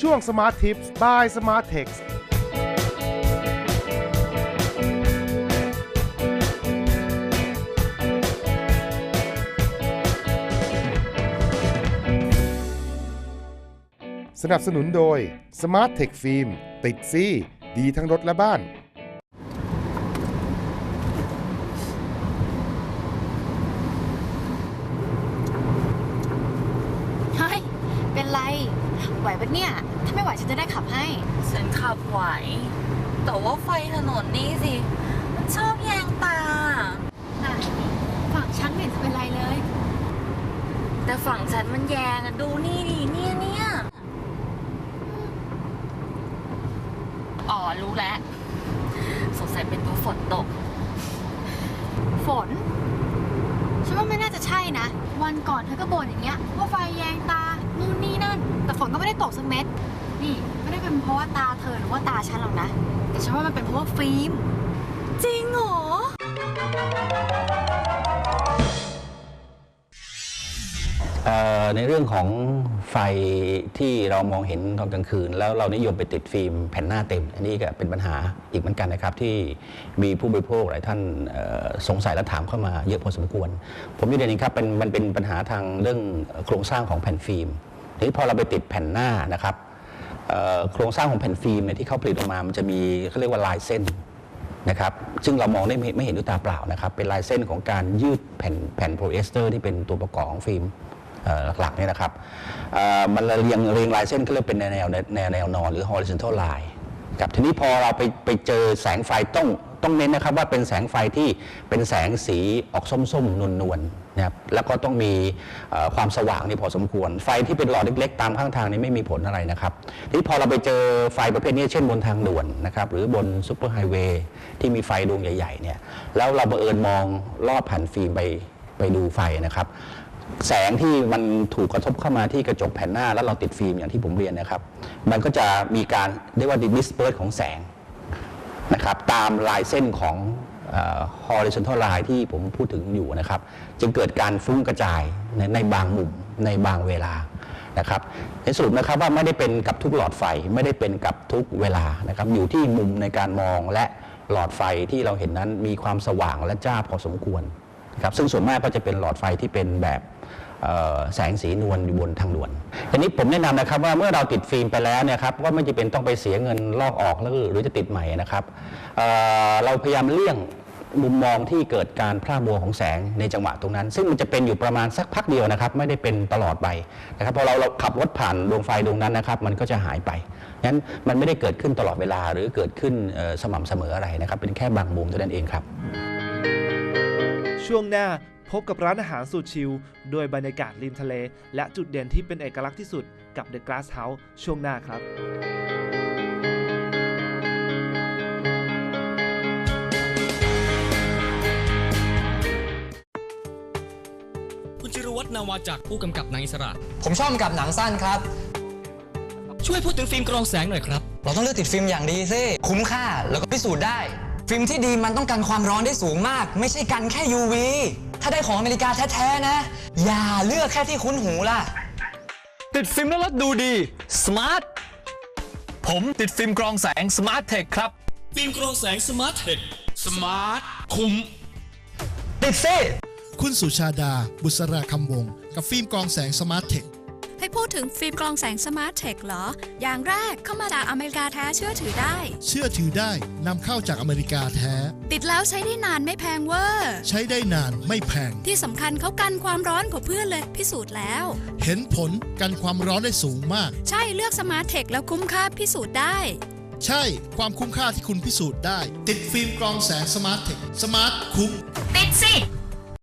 ช่วง Smart Tips by Smart Text สนับสนุนโดย Smart Tech Film ติดซี่ ดีทั้งรถและบ้าน เฮ้ย เป็นไร ไหวปะเนี่ย ถ้าไม่ไหวฉันจะได้ขับให้ ฉันขับไหว แต่ว่าไฟถนนนี่สิ มันชอบแยงตา ไหนฝั่งฉันไม่เห็นจะเป็นไรเลย แต่ฝั่งฉันมันแยงอะดูนี่ดิเนี่ยเนี่ยอ๋อ รู้แล้ว สงสัยเป็นเพราะฝนตก ฝน ฉันว่าไม่น่าจะใช่นะ วันก่อนเธอก็บ่นอย่างเงี้ยว่าไฟแยงตา นู่นนี่นั่น แต่ฝนก็ไม่ได้ตกสักเม็ด นี่ไม่ได้เป็นเพราะว่าตาเธอหรือว่าตาฉันหรอกนะ แต่ฉันว่ามันเป็นเพราะว่าฟิล์ม จริงเหรอ ในเรื่องของไฟที่เรามองเห็นตอนกลางคืน แล้วเรานิยมไปติดฟิล์มแผ่นหน้าเต็ม อันนี้ก็เป็นปัญหาอีกเหมือนกันนะครับ ที่มีผู้บริโภคหลายท่านสงสัยและถามเข้ามาเยอะพอสมควร ผมยืนยันอย่างนี้ครับเป็นมันเป็นปัญหาทางเรื่องโครงสร้างของแผ่นฟิล์มทีนี้พอเราไปติดแผ่นหน้านะครับโครงสร้างของแผ่นฟิล์มเนี่ยที่เขาผลิตออกมา มันจะมีเขาเรียกว่าลายเส้นนะครับ ซึ่งเรามองได้ไม่เห็นด้วยตาเปล่านะครับ เป็นลายเส้นของการยืดแผ่นแผ่นโพลีเอสเตอร์ที่เป็นตัวประกอบของฟิล์ม หลักๆเนี่ยนะครับมันเรียงเรียงลายเส้นก็เรียกเป็นแนวแนวแนวแนวนอน หรือ horizontal line ครับทีนี้พอเราไปไปเจอแสงไฟต้องต้องเน้นนะครับว่าเป็นแสงไฟที่เป็นแสงสีออกส้มๆ นวลๆนะครับแล้วก็ต้องมีความสว่างนี่พอสมควร ไฟที่เป็นหลอดเล็ก ๆ ตามข้างทางนี้ไม่มีผลอะไรนะครับ ทีนี้พอเราไปเจอไฟประเภทนี้เช่นบนทางด่วนนะครับหรือบนซูเปอร์ไฮเวย์ที่มีไฟดวงใหญ่ๆเนี่ยแล้วเราบังเอิญมองลอดผ่านฟิล์มไปไปดูไฟนะครับ แสงที่มันถูกกระทบเข้ามาที่กระจกแผ่นหน้า แล้วเราติดฟิล์มอย่างที่ผมเรียนนะครับ มันก็จะมีการเรียกว่า disperse ของแสงนะครับตามลายเส้นของเอ่อ horizontal line ที่ผมพูดถึงอยู่นะครับ จึงเกิดการฟุ้งกระจายในในบางมุมในบางเวลานะครับในสรุปนะครับว่าไม่ได้เป็นกับทุกหลอดไฟไม่ได้เป็นกับทุกเวลานะครับอยู่ที่มุมในการมองและหลอดไฟที่เราเห็นนั้นมีความสว่างและจ้าพอสมควร ครับซึ่งส่วนมากก็จะเป็นหลอดไฟที่เป็นแบบแสงสีนวลอยู่บนทางด่วนทีนี้ผมแนะนำนะครับว่าเมื่อเราติดฟิล์มไปแล้วเนี่ยครับก็ไม่จำเป็นต้องไปเสียเงินลอกออกแล้วหรือจะติดใหม่นะครับเเราพยายามเลี่ยงมุมมองที่เกิดการพร่ามัวของแสงในจังหวะตรงนั้น ซึ่งมันจะเป็นอยู่ประมาณสักพักเดียวนะครับ ไม่ได้เป็นตลอดไปนะครับพอเราเราขับรถผ่านดวงไฟดวงนั้นนะครับ มันก็จะหายไปงั้นมันไม่ได้เกิดขึ้นตลอดเวลาหรือเกิดขึ้นสม่ำเสมออะไรนะครับ เป็นแค่บางมุมเท่านั้นเองครับ ช่วงหน้าพบกับร้านอาหารสุดชิลด้วยบรรยากาศริมทะเล และจุดเด่นที่เป็นเอกลักษณ์ที่สุดกับ The Glass House ช่วงหน้าครับ คุณจิรวัฒน์นาวาจากผู้กำกับหนังอิสระ ผมชอบกับหนังสั้นครับ ช่วยพูดถึงฟิล์มกรองแสงหน่อยครับ เราต้องเลือกติดฟิล์มอย่างดีสิ คุ้มค่าแล้วก็พิสูจน์ได้ ฟิล์มที่ดีมันต้องกันความร้อนได้สูงมาก ไม่ใช่กันแค่ UV ถ้าได้ของอเมริกาแท้ๆนะ อย่าเลือกแค่ที่คุ้นหูล่ะ ติดฟิล์มแล้วรถดูดีสมาร์ทผมติดฟิล์มกรองแสงสมาร์ทเทคครับ ฟิล์มกรองแสงสมาร์ทเทคสมาร์ทคุ้มติดซิคุณสุชาดา บุษราคำวงศ์กับฟิล์มกรองแสงสมาร์ทเทค ให้พูดถึงฟิล์มกรองแสงสมาร์ทเทคเหรอ อย่างแรกเข้ามาจากอเมริกาแท้เชื่อถือได้ เชื่อถือได้นำเข้าจากอเมริกาแท้ ติดแล้วใช้ได้นานไม่แพงเวอร์ใช้ได้นานไม่แพง ที่สำคัญเขากันความร้อนกว่าเพื่อนเลยพิสูจน์แล้ว เห็นผลกันความร้อนได้สูงมาก ใช่เลือกสมาร์ทเทคแล้วคุ้มค่าพิสูจน์ได้ ใช่ความคุ้มค่าที่คุณพิสูจน์ได้ ติดฟิล์มกรองแสงสมาร์ทเทคสมาร์ทคุ้มติดสิ